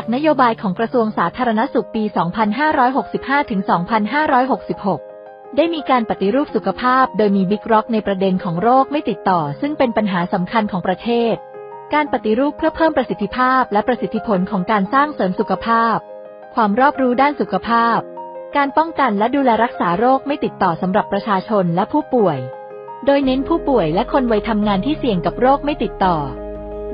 จากนโยบายของกระทรวงสาธารณสุขปี 2565 ถึง 2566 ได้มีการปฏิรูปสุขภาพ โดยมีบิ๊กร็อกในประเด็นของโรคไม่ติดต่อ ซึ่งเป็นปัญหาสำคัญของประเทศ การปฏิรูปเพื่อเพิ่มประสิทธิภาพและประสิทธิผลของการสร้างเสริมสุขภาพ ความรอบรู้ด้านสุขภาพ การป้องกันและดูแลรักษาโรคไม่ติดต่อสำหรับประชาชนและผู้ป่วย โดยเน้นผู้ป่วยและคนวัยทำงานที่เสี่ยงกับโรคไม่ติดต่อ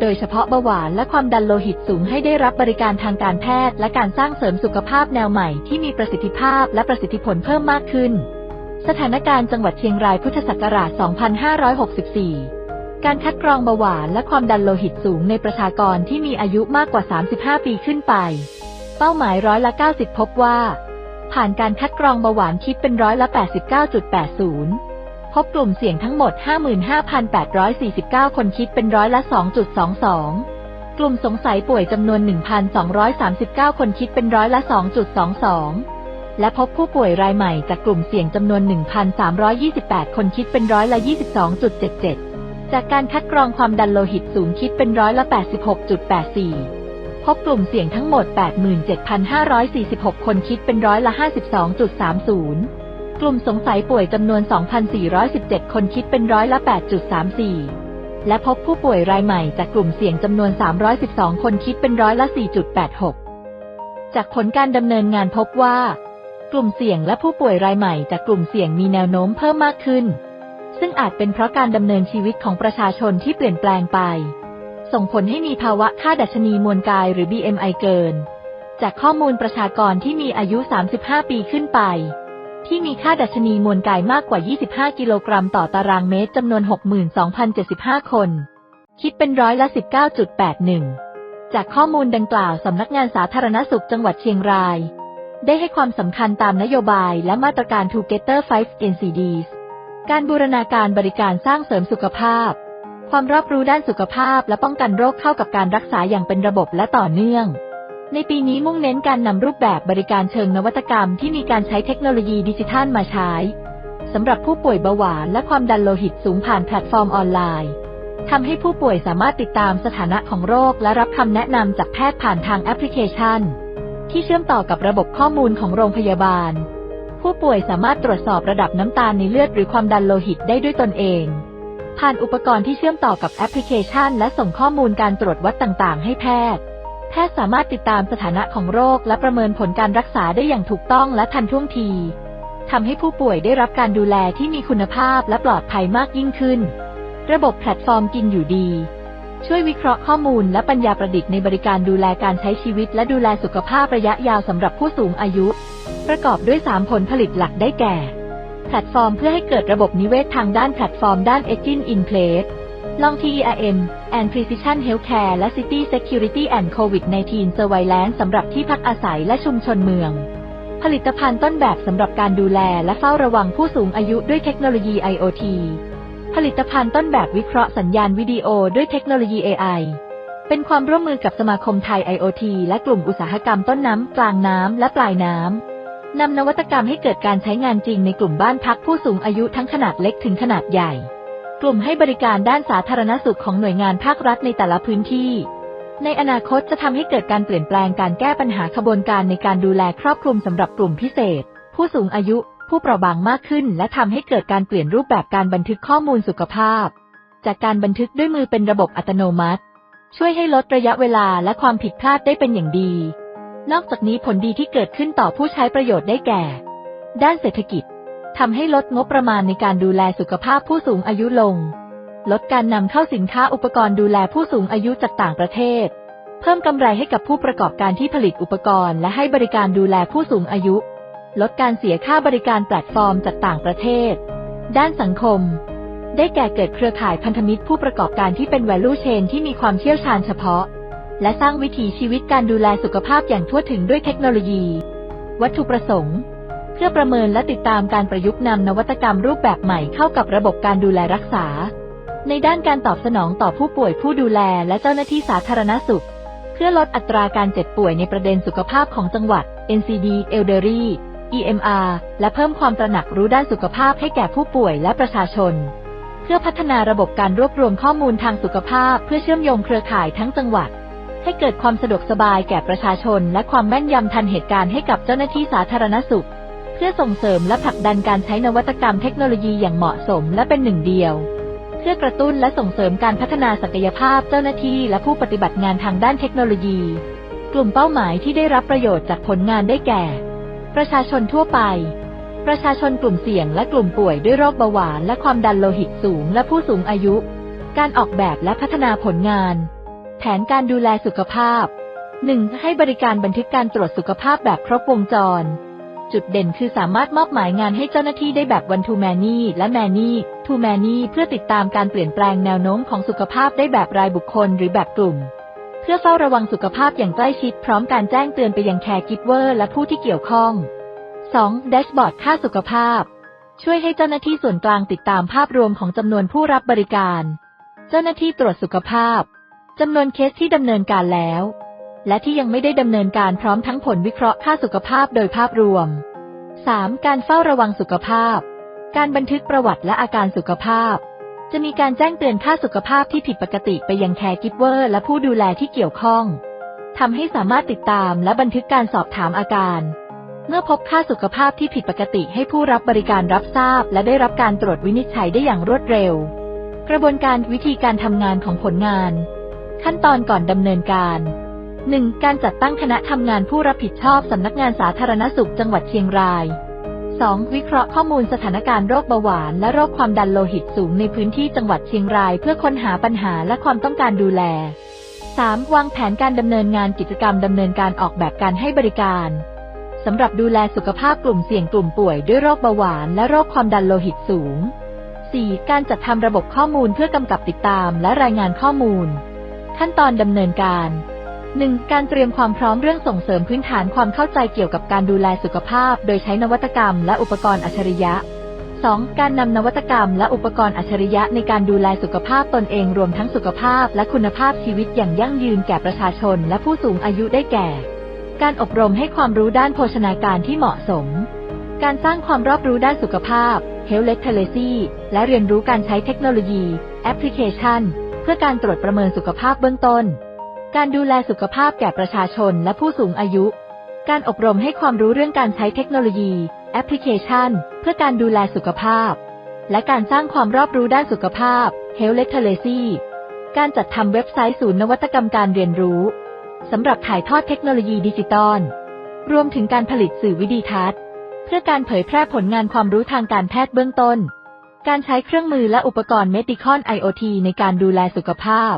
โดยเฉพาะเบาหวานและความดันโลหิตสูงให้ได้รับบริการทางการแพทย์ และการสร้างเสริมสุขภาพแนวใหม่ที่มีประสิทธิภาพและประสิทธิผลเพิ่มมากขึ้น สถานการณ์จังหวัดเชียงรายพุทธศักราช 2564 การคัดกรองเบาหวานและความดันโลหิตสูงในประชากรที่มีอายุมากกว่า 35 ปีขึ้นไป เป้าหมายร้อยละ 90 พบว่า ผ่านการคัดกรองเบาหวานคิดเป็นร้อยละ 89.80 พบกลุ่มเสี่ยงทั้งหมด 55,849 คนคิดเป็นร้อยละ 2.22 กลุ่มสงสัยป่วยจำนวน 1,239 คนคิดเป็นร้อยละ 2.22 และพบผู้ป่วยรายใหม่จากกลุ่มเสี่ยงจำนวน 1,328 คนคิดเป็นร้อยละ 22.77 จากการคัดกรองความดันโลหิตสูงคิดเป็นร้อยละ 86.84 พบกลุ่มเสี่ยงทั้งหมด 87,546 คนคิดเป็นร้อยละ 52.30 กลุ่มสงสัยป่วยจำนวน 2,417 คนคิดเป็นร้อยละ 8.34 และพบผู้ป่วยรายใหม่จากกลุ่มเสี่ยงจำนวน 312 คนคิดเป็นร้อยละ 4.86 จากผลการดำเนินงานพบว่า กลุ่มเสี่ยงและผู้ป่วยรายใหม่จากกลุ่มเสี่ยงมีแนวโน้มเพิ่มมากขึ้น ซึ่งอาจเป็นเพราะการดำเนินชีวิตของประชาชนที่เปลี่ยนแปลงไป ส่งผลให้มีภาวะค่าดัชนีมวลกายหรือ BMI เกิน จากข้อมูลประชากรที่มีอายุ 35 ปีขึ้นไป ที่มีค่าดัชนีมวลกายมากกว่า 25 กิโลกรัมต่อตารางเมตรจำนวน 62,075 คน คิดเป็นร้อยละ 19.81 จากข้อมูลดังกล่าวสำนักงานสาธารณสุขจังหวัดเชียงราย ได้ให้ความสำคัญตามนโยบายและมาตรการ Together 5 NCDs การบูรณาการบริการสร้างเสริมสุขภาพ ความรอบรู้ด้านสุขภาพและป้องกันโรคเข้ากับการรักษาอย่างเป็นระบบและต่อเนื่อง ในปีนี้มุ่งเน้นการนำรูปแบบบริการเชิงนวัตกรรมที่มีการใช้เทคโนโลยีดิจิทัลมาใช้สำหรับผู้ป่วยเบาหวานและความดันโลหิตสูงผ่านแพลตฟอร์มออนไลน์ทำให้ผู้ป่วยสามารถติดตามสถานะของโรคและรับคำแนะนำจากแพทย์ผ่านทางแอปพลิเคชัน ที่เชื่อมต่อกับระบบข้อมูลของโรงพยาบาล ผู้ป่วยสามารถตรวจสอบระดับน้ำตาลในเลือดหรือความดันโลหิตได้ด้วยตนเอง ผ่านอุปกรณ์ที่เชื่อมต่อกับแอปพลิเคชัน และส่งข้อมูลการตรวจวัดต่างๆ ให้แพทย์ พทย์สามารถติดตามสถานะของโรค และประเมินผลการรักษาได้อย่างถูกต้องและทันท่วงทีทำให้ผู้ป่วยได้รับการดูแลที่มีคุณภาพและปลอดภัยมากยิ่งขึ้น ระบบแพลตฟอร์มกินอยู่ดี ช่วยวิเคราะห์ข้อมูลและปัญญาประดิษฐ์ในบริการดูแลการใช้ชีวิต และดูแลสุขภาพระยะยาวสำหรับผู้สูงอายุ ประกอบด้วย 3 ผลผลิตหลักได้แก่ แพลตฟอร์มเพื่อให้เกิดระบบนิเวศทางด้านแพลตฟอร์มด้าน Engine in Place Long TERM and Precision Healthcare และ City Security and COVID-19 Surveillance สำหรับที่พักอาศัยและชุมชนเมือง ผลิตภัณฑ์ต้นแบบสำหรับการดูแลและเฝ้าระวังผู้สูงอายุด้วยเทคโนโลยี IoT ผลิตภัณฑ์ต้นแบบวิเคราะห์สัญญาณวิดีโอด้วยเทคโนโลยี AI เป็นความร่วมมือกับสมาคมไทย IoT และกลุ่มอุตสาหกรรมต้นน้ำ กลางน้ำ และปลายน้ำ นำนวัตกรรมให้เกิดการใช้งานจริงในกลุ่มบ้านพักผู้สูงอายุทั้งขนาดเล็กถึงขนาดใหญ่ กลุ่มให้บริการด้านสาธารณสุขของหน่วยงานภาครัฐในแต่ละพื้นที่ ในอนาคตจะทำให้เกิดการเปลี่ยนแปลงการแก้ปัญหาขบวนการในการดูแลครอบคลุมสำหรับกลุ่มพิเศษ ผู้สูงอายุ ผู้เปราะบางมากขึ้น และทำให้เกิดการเปลี่ยนรูปแบบการบันทึกข้อมูลสุขภาพ จากการบันทึกด้วยมือเป็นระบบอัตโนมัติ ช่วยให้ลดระยะเวลาและความผิดพลาดได้เป็นอย่างดี นอกจากนี้ผลดีที่เกิดขึ้นต่อผู้ใช้ประโยชน์ได้แก่ ด้านเศรษฐกิจ ทำให้ลดงบประมาณในการดูแลสุขภาพผู้สูงอายุลง ลดการนำเข้าสินค้าอุปกรณ์ดูแลผู้สูงอายุจากต่างประเทศ เพิ่มกำไรให้กับผู้ประกอบการที่ผลิตอุปกรณ์และให้บริการดูแลผู้สูงอายุ ลดการเสียค่าบริการแพลตฟอร์มจากต่างประเทศ ด้านสังคม ได้แก่เกิดเครือข่ายพันธมิตรผู้ประกอบการที่เป็น value chain ที่มีความเชี่ยวชาญเฉพาะ และสร้างวิถีชีวิตการดูแลสุขภาพอย่างทั่วถึงด้วยเทคโนโลยี วัตถุประสงค์ เพื่อประเมินและติดตามการประยุกต์นำนวัตกรรมรูปแบบใหม่เข้ากับระบบการดูแลรักษา ในด้านการตอบสนองต่อผู้ป่วยผู้ดูแลและเจ้าหน้าที่สาธารณสุข เพื่อลดอัตราการเจ็บป่วยในประเด็นสุขภาพของจังหวัด NCD Elderly EMR และเพิ่มความตระหนักรู้ด้านสุขภาพให้แก่ผู้ป่วยและประชาชน เพื่อพัฒนาระบบการรวบรวมข้อมูลทางสุขภาพ เพื่อเชื่อมโยงเครือข่ายทั้งจังหวัด ให้เกิดความสะดวกสบายแก่ประชาชน และความแม่นยำทันเหตุการณ์ให้กับเจ้าหน้าที่สาธารณสุข เพื่อส่งเสริมและผลักดันการใช้นวัตกรรมเทคโนโลยีอย่างเหมาะสมและเป็นหนึ่งเดียว เพื่อกระตุ้นและส่งเสริมการพัฒนาศักยภาพเจ้าหน้าที่และผู้ปฏิบัติงานทางด้านเทคโนโลยี กลุ่มเป้าหมายที่ได้รับประโยชน์จากผลงานได้แก่ ประชาชนทั่วไป ประชาชนกลุ่มเสี่ยงและกลุ่มป่วยด้วยโรคเบาหวาน และความดันโลหิตสูง และผู้สูงอายุ การออกแบบและพัฒนาผลงาน แผนการดูแลสุขภาพ 1. ให้บริการบันทึกการตรวจสุขภาพแบบครบวงจร จุดเด่นคือสามารถมอบหมายงานให้เจ้าหน้าที่ได้แบบ one to many และ many to many เพื่อติดตามการเปลี่ยนแปลงแนวโน้มของสุขภาพได้แบบรายบุคคลหรือแบบกลุ่ม เพื่อเฝ้าระวังสุขภาพอย่างใกล้ชิดพร้อมการแจ้งเตือนไปยังแคร์กิฟเวอร์และผู้ที่เกี่ยวข้อง 2. แดชบอร์ดค่าสุขภาพ ช่วยให้เจ้าหน้าที่ส่วนกลางติดตามภาพรวมของจำนวนผู้รับบริการ เจ้าหน้าที่ตรวจสุขภาพจำนวนเคสที่ดำเนินการแล้ว และที่ยังไม่ได้ดำเนินการพร้อมทั้งผลวิเคราะห์ค่าสุขภาพโดยภาพรวม 3. การเฝ้าระวังสุขภาพ การบันทึกประวัติและอาการสุขภาพ จะมีการแจ้งเตือนค่าสุขภาพที่ผิดปกติไปยังแคร์กิฟเวอร์และผู้ดูแลที่เกี่ยวข้องทำให้สามารถติดตามและบันทึกการสอบถามอาการ เมื่อพบค่าสุขภาพที่ผิดปกติให้ผู้รับบริการรับทราบ และได้รับการตรวจวินิจฉัยได้อย่างรวดเร็ว กระบวนการวิธีการทำงานของผลงาน ขั้นตอนก่อนดำเนินการ 1. การจัดตั้งคณะทำงานผู้รับผิดชอบสำนักงานสาธารณสุขจังหวัดเชียงราย 2. วิเคราะห์ข้อมูลสถานการณ์โรคเบาหวานและโรคความดันโลหิตสูงในพื้นที่จังหวัดเชียงราย เพื่อค้นหาปัญหาและความต้องการดูแล 3. วางแผนการดำเนินงานกิจกรรมดำเนินการออกแบบการให้บริการสำหรับดูแลสุขภาพกลุ่มเสี่ยงกลุ่มป่วยด้วยโรคเบาหวานและโรคความดันโลหิตสูง 4. การจัดทำระบบข้อมูลเพื่อกำกับติดตามและรายงานข้อมูล ขั้นตอนดำเนินการ 1. การเตรียมความพร้อมเรื่องส่งเสริมพื้นฐานความเข้าใจเกี่ยวกับการดูแลสุขภาพ โดยใช้นวัตกรรม และอุปกรณ์อัจฉริยะ 2. การนำนวัตกรรม และอุปกรณ์อัจฉริยะในการดูแลสุขภาพตนเองรวมทั้งสุขภาพ และคุณภาพชีวิตอย่างยั่งยืนแก่ประชาชน และผู้สูงอายุได้แก่ การอบรมให้ความรู้ด้านโภชนาการที่เหมาะสม การสร้างความรอบรู้ด้านสุขภาพ Health Literacy และเรียนรู้การใช้เทคโนโลยี แอปพลิเคชัน เพื่อการตรวจประเมินสุขภาพเบื้องต้น การดูแลสุขภาพแก่ประชาชนและผู้สูงอายุ การอบรมให้ความรู้เรื่องการใช้เทคโนโลยี แอปพลิเคชัน เพื่อการดูแลสุขภาพ และการสร้างความรอบรู้ด้านสุขภาพ Health Literacy การจัดทำเว็บไซต์ศูนย์นวัตกรรมการเรียนรู้สำหรับถ่ายทอดเทคโนโลยีดิจิตอลรวมถึงการผลิตสื่อวิดีทัศน์ เพื่อการเผยแพร่ผลงานความรู้ทางการแพทย์เบื้องต้น การใช้เครื่องมือและอุปกรณ์ Medicon IoT ในการดูแลสุขภาพ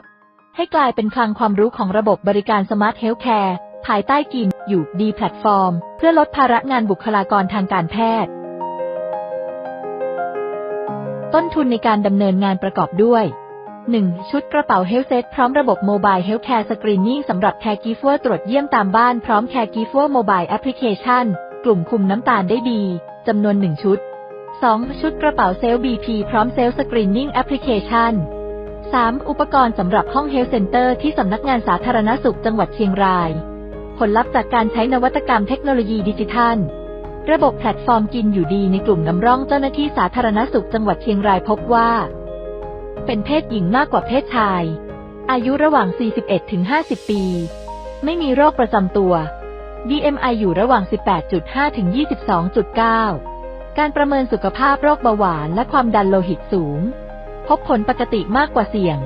ให้กลายเป็นคลังความรู้ของระบบบริการ Smart Healthcare ภายใต้กินอยู่ดีแพลตฟอร์ม เพื่อลดภาระงานบุคลากรทางการแพทย์ ต้นทุนในการดำเนินงานประกอบด้วย 1. ชุดกระเป๋า Health Set พร้อมระบบ Mobile Healthcare Screening สำหรับ Caregiver ตรวจเยี่ยมตามบ้านพร้อม Caregiver Mobile Application กลุ่มคุมน้ำตาลได้ดีจำนวน 1 ชุด 2. ชุดกระเป๋าเซลล์ BP พร้อมเซลล์ Screening Application 3. อุปกรณ์สำหรับห้อง Health Center ที่สำนักงานสาธารณสุขจังหวัดเชียงราย ผลลัพธ์จากการใช้นวัตกรรมเทคโนโลยีดิจิทัล ระบบแพลตฟอร์มกินอยู่ดีในกลุ่มนำร่องเจ้าหน้าที่สาธารณสุขจังหวัดเชียงรายพบว่า เป็นเพศหญิงมากกว่าเพศชาย อายุระหว่าง 41ถึง50 ปี ไม่มีโรคประจำตัว BMI อยู่ระหว่าง 18.5 ถึง 22.9 การประเมินสุขภาพโรคเบาหวานและความดันโลหิตสูง พบผลปกติมากกว่าเสี่ยง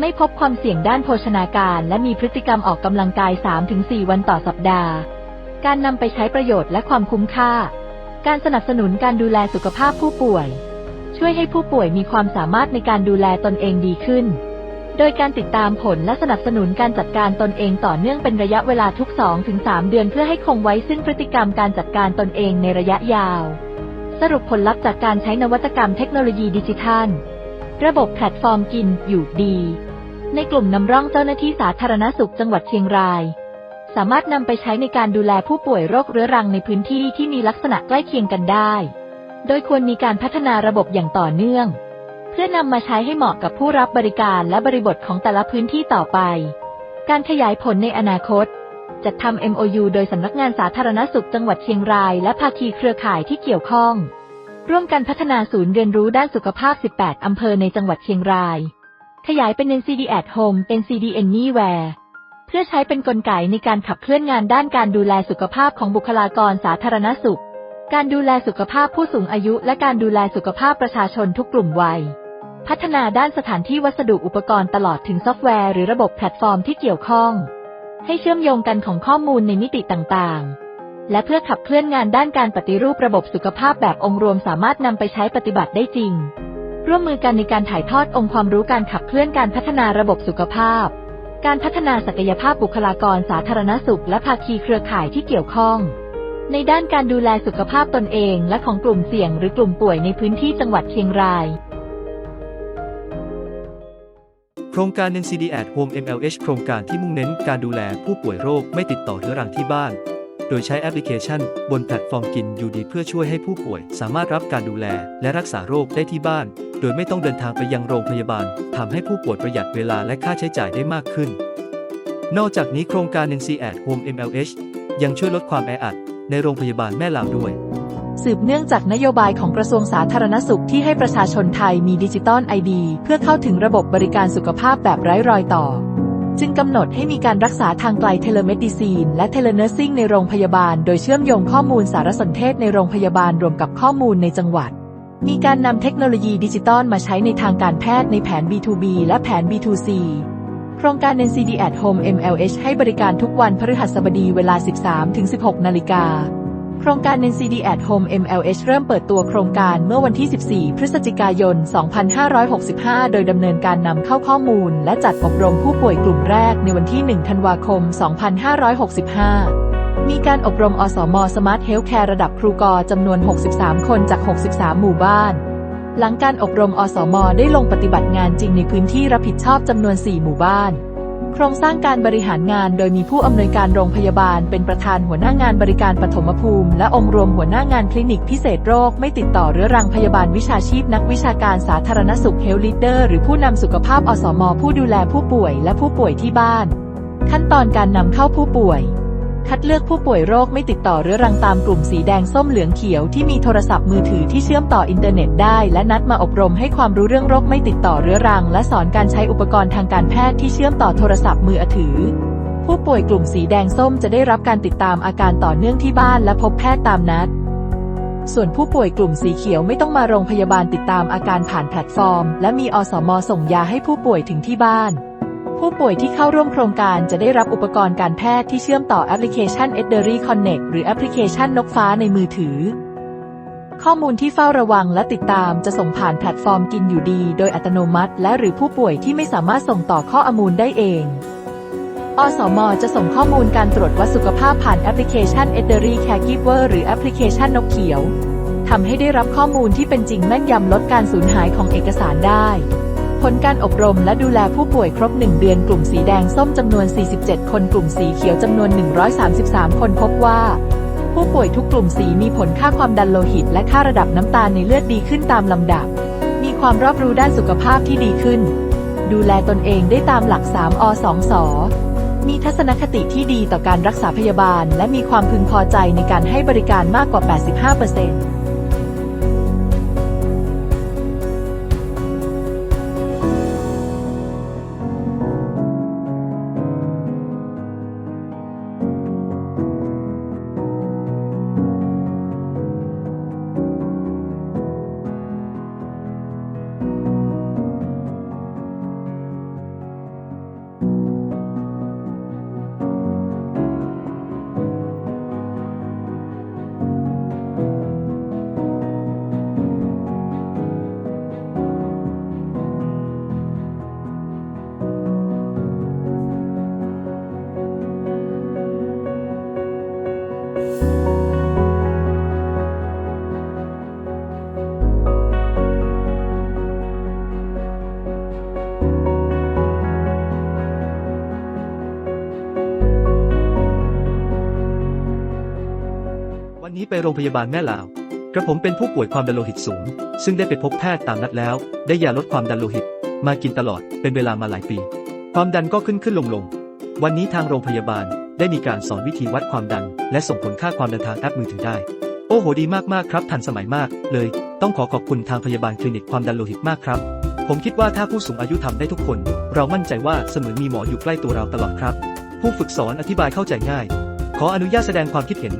ไม่พบความเสี่ยงด้านโภชนาการ และมีพฤติกรรมออกกำลังกาย 3-4 วันต่อสัปดาห์ การนำไปใช้ประโยชน์และความคุ้มค่า การสนับสนุนการดูแลสุขภาพผู้ป่วย ช่วยให้ผู้ป่วยมีความสามารถในการดูแลตนเองดีขึ้น โดยการติดตามผลและสนับสนุนการจัดการตนเองต่อเนื่องเป็นระยะเวลาทุก 2-3 เดือนเพื่อให้คงไว้ซึ่งพฤติกรรมการจัดการตนเองในระยะยาว สรุปผลลัพธ์จากการใช้นวัตกรรมเทคโนโลยีดิจิทัล ระบบแพลตฟอร์มกินอยู่ดี ในกลุ่มนำร่องเจ้าหน้าที่สาธารณสุขจังหวัดเชียงราย สามารถนำไปใช้ในการดูแลผู้ป่วยโรคเรื้อรังในพื้นที่ที่มีลักษณะใกล้เคียงกันได้ โดยควรมีการพัฒนาระบบอย่างต่อเนื่อง เพื่อนำมาใช้ให้เหมาะกับผู้รับบริการและบริบทของแต่ละพื้นที่ต่อไป การขยายผลในอนาคตจัดทำ MOU โดยสำนักงานสาธารณสุขจังหวัดเชียงราย และภาคีเครือข่ายที่เกี่ยวข้อง ร่วมกันพัฒนาศูนย์เรียนรู้ด้านสุขภาพ 18 อำเภอในจังหวัดเชียงราย ขยายเป็น NCD at Home NCD Anywhere เพื่อใช้เป็นกลไกในการขับเคลื่อนงานด้านการดูแลสุขภาพของบุคลากรสาธารณสุข การดูแลสุขภาพผู้สูงอายุ และการดูแลสุขภาพประชาชนทุกกลุ่มวัย พัฒนาด้านสถานที่วัสดุอุปกรณ์ตลอดถึงซอฟต์แวร์หรือระบบแพลตฟอร์มที่เกี่ยวข้อง ให้เชื่อมโยงกันของข้อมูลในมิติต่างๆ และเพื่อขับเคลื่อนงานด้านการปฏิรูประบบสุขภาพแบบองค์รวมสามารถนำไปใช้ปฏิบัติได้จริง ร่วมมือกันในการถ่ายทอดองค์ความรู้การขับเคลื่อนการพัฒนาระบบสุขภาพ การพัฒนาศักยภาพบุคลากรสาธารณสุข และภาคีเครือข่ายที่เกี่ยวข้อง ในด้านการดูแลสุขภาพตนเองและของกลุ่มเสี่ยงหรือกลุ่มป่วยในพื้นที่จังหวัดเชียงรายโครงการ NCD at Home MLH โครงการที่มุ่งเน้นการดูแลผู้ป่วยโรคไม่ติดต่อเรื้อรังที่บ้าน โดยใช้แอปพลิเคชัน บนแพลตฟอร์มกินอยู่ดีเพื่อช่วยให้ผู้ป่วย สามารถรับการดูแล และรักษาโรคได้ที่บ้าน โดยไม่ต้องเดินทางไปยังโรงพยาบาลทำให้ผู้ป่วยประหยัดเวลาและค่าใช้จ่ายได้มากขึ้น นอกจากนี้โครงการ NC at Home MLH ยังช่วยลดความแออัดในโรงพยาบาลแม่ลาวด้วยสืบเนื่องจากนโยบายของกระทรวงสาธารณสุขที่ให้ประชาชนไทยมีดิจิตอลไอดี เพื่อเข้าถึงระบบบริการสุขภาพแบบไร้รอยต่อ จึงกำหนดให้มีการรักษาทางไกลเทเลเมดิซีน และเทเลเนอร์ซิ่งในโรงพยาบาล โดยเชื่อมโยงข้อมูลสารสนเทศในโรงพยาบาลรวมกับข้อมูลในจังหวัด มีการนำเทคโนโลยีดิจิตอลมาใช้ในทางการแพทย์ในแผน B2B และแผน B2C โครงการ NCD at Home MLH ให้บริการทุกวันพฤหัสบดีเวลา 13-16 นาฬิกา โครงการ NCD at Home MLH เริ่มเปิดตัวโครงการเมื่อวันที่ 14 พฤศจิกายน 2565 โดยดำเนินการนำเข้าข้อมูล และจัดอบรมผู้ป่วยกลุ่มแรกในวันที่ 1 ธันวาคม 2565 มีการอบรมอสม Smart Healthcare ระดับครูกอจำนวน 63 คนจาก 63 หมู่บ้าน หลังการอบรมอสมได้ลงปฏิบัติงานจริงในพื้นที่รับผิดชอบจำนวน 4 หมู่บ้าน โครงสร้างการบริหารงานโดยมีผู้อำนวยการโรงพยาบาล เป็นประธานหัวหน้างานบริการปฐมภูมิ และองค์รวมหัวหน้างานคลินิกพิเศษโรค ไม่ติดต่อเรื้อรังพยาบาลวิชาชีพนักวิชาการสาธารณสุขเฮลลิเดอร์หรือผู้นำสุขภาพอสม ผู้ดูแลผู้ป่วยและผู้ป่วยที่บ้าน ขั้นตอนการนำเข้าผู้ป่วย คัดเลือกผู้ป่วยโรคไม่ติดต่อเรื้อรังตามกลุ่มสีแดงส้มเหลืองเขียวที่มีโทรศัพท์มือถือที่เชื่อมต่ออินเทอร์เน็ตได้ และนัดมาอบรมให้ความรู้เรื่องโรคไม่ติดต่อเรื้อรัง และสอนการใช้อุปกรณ์ทางการแพทย์ที่เชื่อมต่อโทรศัพท์มือถือ ผู้ป่วยกลุ่มสีแดงส้มจะได้รับการติดตามอาการต่อเนื่องที่บ้านและพบแพทย์ตามนัดส่วนผู้ป่วยกลุ่มสีเขียวไม่ต้องมาโรงพยาบาลติดตามอาการผ่านแพลตฟอร์ม และมีอสมส่งยาให้ผู้ป่วยถึงที่บ้าน ผู้ป่วยที่เข้าร่วมโครงการจะได้รับอุปกรณ์การแพทย์ที่เชื่อมต่อแอปพลิเคชัน e d e r y Connect หรือแอปพลิเคชันนกฟ้าในมือถือ ข้อมูลที่เฝ้าระวังและติดตามจะส่งผ่านแพลตฟอร์มกินอยู่ดี โดยอัตโนมัติ และหรือผู้ป่วยที่ไม่สามารถส่งต่อข้อมูลได้เอง อสม จะส่งข้อมูลการตรวจวัดสุขภาพผ่านแอปพลิเคชัน e d e r y Caregiver หรือแอปพลิเคชันนกเขียวทำให้ได้รับข้อมูลที่เป็นจริงแม่นยำลดการสูญหายของเอกสารได้ ผลการอบรมและดูแลผู้ป่วยครบ 1 เดือนกลุ่มสีแดงส้มจำนวน 47 คนกลุ่มสีเขียวจำนวน 133 คนพบว่า ผู้ป่วยทุกกลุ่มสีมีผลค่าความดันโลหิต และค่าระดับน้ำตาลในเลือดดีขึ้นตามลำดับ มีความรอบรู้ด้านสุขภาพที่ดีขึ้น ดูแลตนเองได้ตามหลัก 3 อ 2 สมีทัศนคติที่ดีต่อการรักษาพยาบาล และมีความพึงพอใจในการให้บริการมากกว่า 85% ไปโรงพยาบาลแม่ลาวกระผมเป็นผู้ป่วยความดันโลหิตสูง ซึ่งได้ไปพบแพทย์ตามนัดแล้ว ได้ยาลดความดันโลหิต มากินตลอดเป็นเวลามาหลายปี ความดันก็ขึ้นขึ้นลงลงวันนี้ทางโรงพยาบาลได้มีการสอนวิธีวัดความดัน และส่งผลค่าความดันทางแอปมือถือได้ โอ้โหดีมากๆครับทันสมัยมาก เลย ต้องขอขอบคุณทางพยาบาลคลินิกความดันโลหิตมากครับ ผมคิดว่าถ้าผู้สูงอายุทำได้ทุกคน เรามั่นใจว่าเสมือนมีหมออยู่ใกล้ตัวเราตลอดครับ ผู้ฝึกสอนอธิบายเข้าใจง่าย ขออนุญาตแสดงความคิดเห็น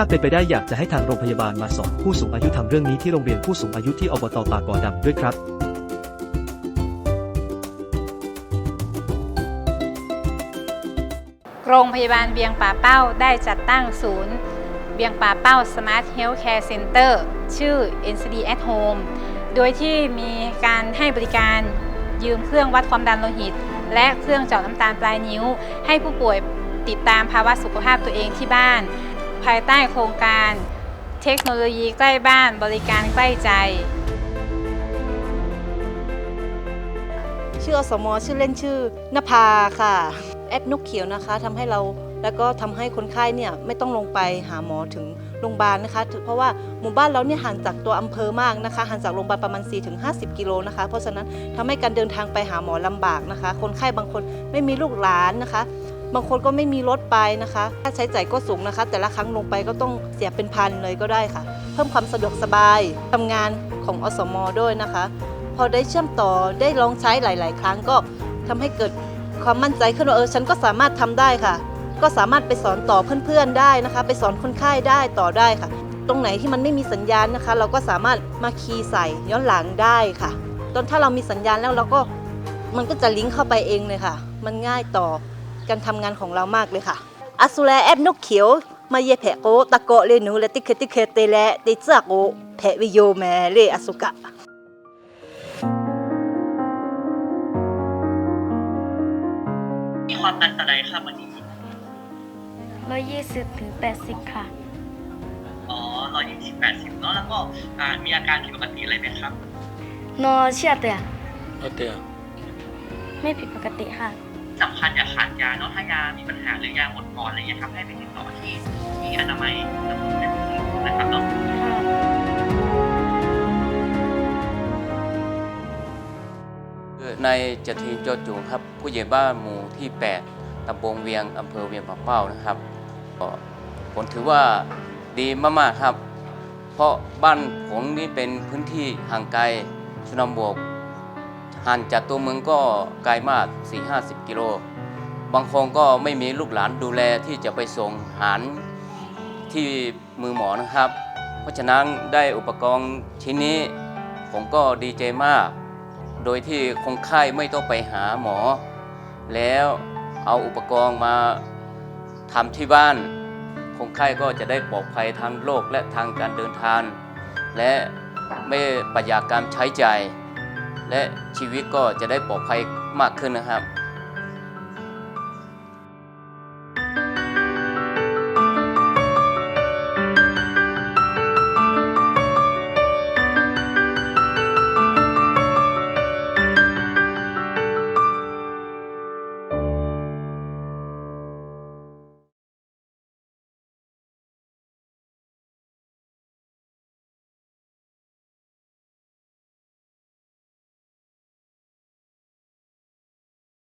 ถ้าเป็นไปได้อยากจะให้ทางโรงพยาบาลมาสอนผู้สูงอายุทำเรื่องนี้ที่โรงเรียนผู้สูงอายุที่อบตปากกอดำด้วยครับโรงพยาบาลเบียงป่าเป้าได้จัดตั้งศูนย์ เบียงป่าเป้า Smart Health Care Center ชื่อ NCD at Home โดยที่มีการให้บริการยืมเครื่องวัดความดันโลหิต และเครื่องเจาะน้ำตาลปลายนิ้ว ให้ผู้ป่วยติดตามภาวะสุขภาพตัวเองที่บ้าน ภายใต้โครงการ เทคโนโลยีใกล้บ้านบริการใกล้ใจ ชื่ออสมชื่อเล่นชื่อนภาค่ะ แอปนกเขียวนะคะทำให้เราแล้วก็ทำให้คนไข้เนี่ยไม่ต้องลงไปหาหมอถึงโรงพยาบาลนะคะ เพราะว่าหมู่บ้านเราเนี่ยห่างจากตัวอำเภอมากนะคะ ห่างจากโรงพยาบาลประมาณ 4-50 กิโลนะคะ เพราะฉะนั้นทำให้การเดินทางไปหาหมอลำบากนะคะ คนไข้บางคนไม่มีลูกหลานนะคะ บางคนก็ไม่มีรถไปนะคะค่าใช้จ่ายก็สูงนะคะ แต่ละครั้งลงไปก็ต้องเสียเป็นพันเลยก็ได้ค่ะ เพิ่มความสะดวกสบายทำงานของอสมด้วยนะคะ พอได้เชื่อมต่อได้ลองใช้หลาย ๆ ครั้งก็ทำให้เกิดความมั่นใจขึ้นว่าเออฉันก็สามารถทำได้ค่ะ ก็สามารถไปสอนต่อเพื่อนๆได้นะคะ ไปสอนคนไข้ได้ต่อได้ค่ะ ตรงไหนที่มันไม่มีสัญญาณนะคะ เราก็สามารถมาคีย์ใส่ย้อนหลังได้ค่ะ ตอนถ้าเรามีสัญญาณแล้วเราก็มันก็จะลิงก์เข้าไปเองเลยค่ะ มันง่ายต่อ การทำงานของเรามากเลยค่ะอสุแลแอปนกเขียวมาเยแผะโกตะโกะเลหนูและติเคติเคเตและติเจาโกแผะวิโยแมเลอสุกะมีความดันอะไรครับวันนี้ร้อยยี่สิบถึงแปดสิบค่ะ อ๋อร้อยยี่สิบแปดสิบเนาะแล้วก็อ่ามีอาการผิดปกติอะไรไหมครับ นอเชื่อเตีย Hotel ไม่ผิดปกติค่ะ สำคัญอย่าขาดยาเนาะถ้ายามีปัญหาหรือยาหมดก่อนอะไรเงี้ยครับให้ไปติดต่อที่ที่อนามัยนะครับเนาะในจทีโจจูครับ ผู้ใหญ่บ้านหมู่ที่ 8ตำบลเวียงอำเภอเวียงป่าเป้านะครับก็ผมถือว่าดีมากๆครับ เพราะบ้านผมนี่เป็นพื้นที่ห่างไกลชนบท ห่างจากตัวเมืองก็ไกลมาก 4-50 กิโล บางคนก็ไม่มีลูกหลานดูแลที่จะไปส่งหารที่มือหมอนะครับ เพราะฉะนั้นได้อุปกรณ์ชิ้นนี้ผมก็ดีใจมาก โดยที่คนไข้ไม่ต้องไปหาหมอ แล้วเอาอุปกรณ์มาทำที่บ้านคนไข้ก็จะได้ปลอดภัยทางโรคและทางการเดินทางและไม่ประหยัดการใช้ใจ่าย และชีวิตก็จะได้ปลอดภัยมากขึ้นนะครับ